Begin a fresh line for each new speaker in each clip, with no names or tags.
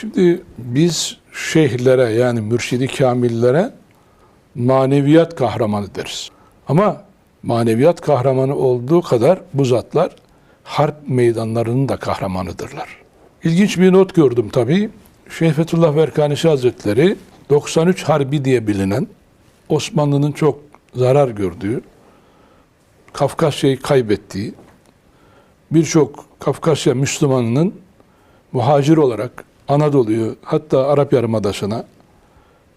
Şimdi biz şeyhlere yani mürşidi kamillere maneviyat kahramanı deriz. Ama maneviyat kahramanı olduğu kadar bu zatlar harp meydanlarının da kahramanıdırlar. İlginç bir not gördüm tabii. Şeyh Fethullah Verkanisi Hazretleri 93 Harbi diye bilinen Osmanlı'nın çok zarar gördüğü, Kafkasya'yı kaybettiği, birçok Kafkasya Müslümanının muhacir olarak Anadolu'yu hatta Arap Yarımadası'na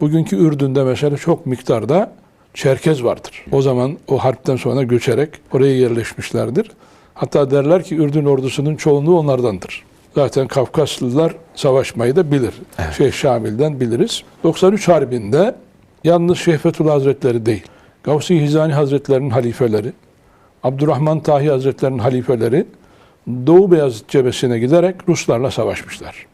bugünkü Ürdün'de mesela çok miktarda Çerkez vardır. O zaman o harpten sonra göçerek oraya yerleşmişlerdir. Hatta derler ki Ürdün ordusunun çoğunluğu onlardandır. Zaten Kafkaslılar savaşmayı da bilir. Şeyh Şamil'den biliriz. 93 Harbi'nde yalnız Şeyh Fethullah Hazretleri değil, Gavsi Hizani Hazretleri'nin halifeleri, Abdurrahman Tahi Hazretleri'nin halifeleri Doğu Beyazıt cephesine giderek Ruslarla savaşmışlar.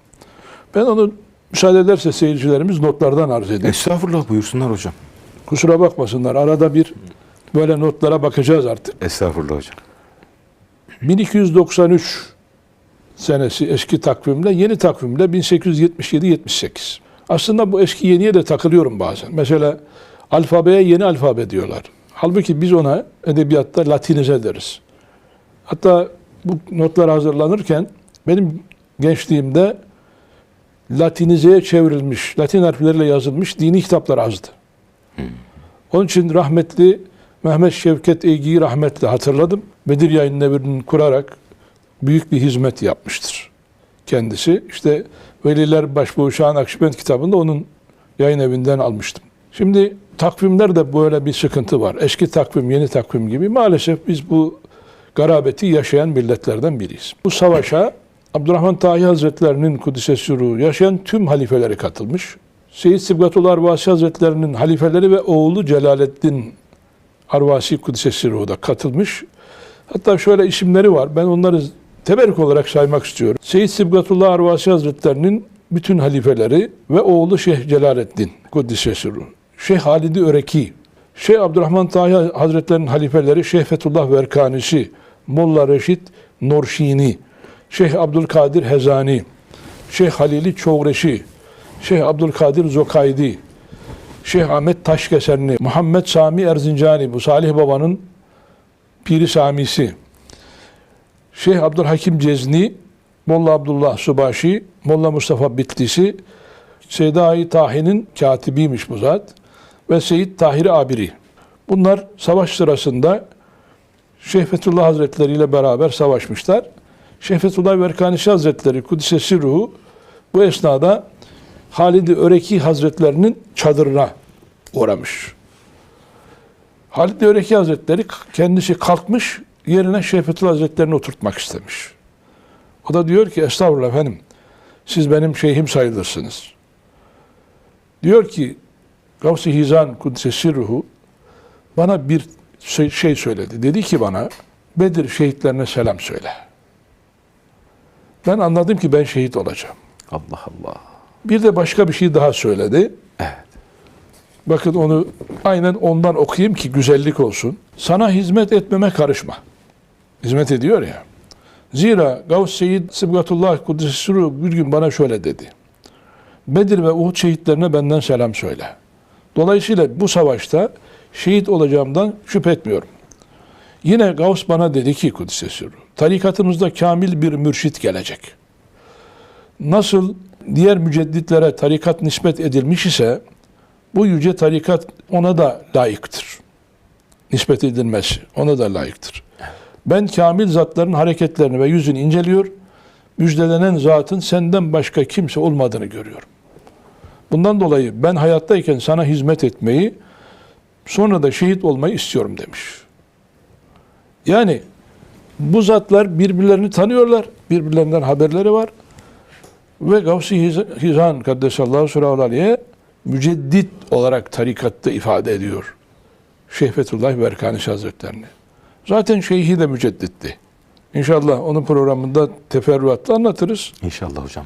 Ben onu müsaade ederse seyircilerimiz notlardan arz edeyim.
Estağfurullah buyursunlar hocam.
Kusura bakmasınlar. Arada bir böyle notlara bakacağız artık.
Estağfurullah hocam.
1293 senesi eski takvimle yeni takvimle 1877-78. Aslında bu eski yeniye de takılıyorum bazen. Mesela alfabeye yeni alfabe diyorlar. Halbuki biz ona edebiyatta latinize deriz. Hatta bu notlar hazırlanırken benim gençliğimde latinizeye çevrilmiş, latin harfleriyle yazılmış dini kitaplar azdı. Onun için rahmetli Mehmet Şevket Eygi'yi rahmetle hatırladım. Bedir Yayın Evi'ni kurarak büyük bir hizmet yapmıştır kendisi. İşte Veliler Başbuğuşağın Akşibend kitabında onun yayın evinden almıştım. Şimdi takvimlerde böyle bir sıkıntı var. Eski takvim, yeni takvim gibi. Maalesef biz bu garabeti yaşayan milletlerden biriyiz. Bu savaşa Abdurrahman Tahi Hazretlerinin Kudüs'e ruhu yaşayan tüm halifeleri katılmış. Seyyid Sibgatullah Arvasi Hazretlerinin halifeleri ve oğlu Celaleddin Arvasi Kudüs'e ruhu da katılmış. Hatta şöyle isimleri var. Ben onları teberrük olarak saymak istiyorum. Seyyid Sibgatullah Arvasi Hazretlerinin bütün halifeleri ve oğlu Şeyh Celaleddin Kuddise Sirruh. Şeyh Halidi Öreki, Şeyh Abdurrahman Tahi Hazretlerinin halifeleri Şeyh Fethullah Verkanisi, Molla Reşit Norşini, Şeyh Abdülkadir Hezani, Şeyh Halili Çoğreşi, Şeyh Abdülkadir Zokaydi, Şeyh Ahmet Taşkeserni, Muhammed Sami Erzincani, bu Salih Baba'nın Piri Samisi, Şeyh Abdülhakim Cezni, Molla Abdullah Subaşi, Molla Mustafa Bitlisi, Seydai Tahi'nin katibiymiş bu zat ve Seyyid Tahir Abiri. Bunlar savaş sırasında Şeyh Fethullah Hazretleri ile beraber savaşmışlar. Şeyh Fethullah Verkanisi Hazretleri Kudüs'e Sirruhu bu esnada Halid-i Öreki Hazretlerinin çadırına uğramış. Halid-i Öreki Hazretleri kendisi kalkmış yerine Şeyh Fethullah Hazretlerini oturtmak istemiş. O da diyor ki estağfurullah efendim siz benim şeyhim sayılırsınız. Diyor ki Gavs-ı Hizan Kudüs'e Sirruhu bana bir şey şey söyledi. Dedi ki bana Bedir şehitlerine selam söyle. Ben anladım ki ben şehit olacağım.
Allah Allah.
Bir de başka bir şey daha söyledi.
Evet.
Bakın onu aynen ondan okuyayım ki güzellik olsun. Sana hizmet etmeme karışma. Hizmet ediyor ya. Zira Gavs Seyyid Sıbgatullah Kudüs'ü bir gün bana şöyle dedi. Bedir ve Uhud şehitlerine benden selam söyle. Dolayısıyla bu savaşta şehit olacağımdan şüphe etmiyorum. Yine Gavs bana dedi ki Kudüs'e sürü, tarikatımızda kamil bir mürşit gelecek. Nasıl diğer mücedditlere tarikat nispet edilmiş ise bu yüce tarikat ona da layıktır. Nispet edilmesi ona da layıktır. Ben kamil zatların hareketlerini ve yüzünü inceliyor, müjdelenen zatın senden başka kimse olmadığını görüyorum. Bundan dolayı ben hayattayken sana hizmet etmeyi, sonra da şehit olmayı istiyorum demiş. Yani bu zatlar birbirlerini tanıyorlar, birbirlerinden haberleri var. Ve Gavsi Hiz- Hizan Kaddesallahu Sürahul Aliye müceddit olarak tarikatta ifade ediyor. Şeyh Fethullah Verkanisi Hazretlerini. Zaten şeyhi de mücedditti. İnşallah onun programında teferruatla anlatırız.
İnşallah hocam.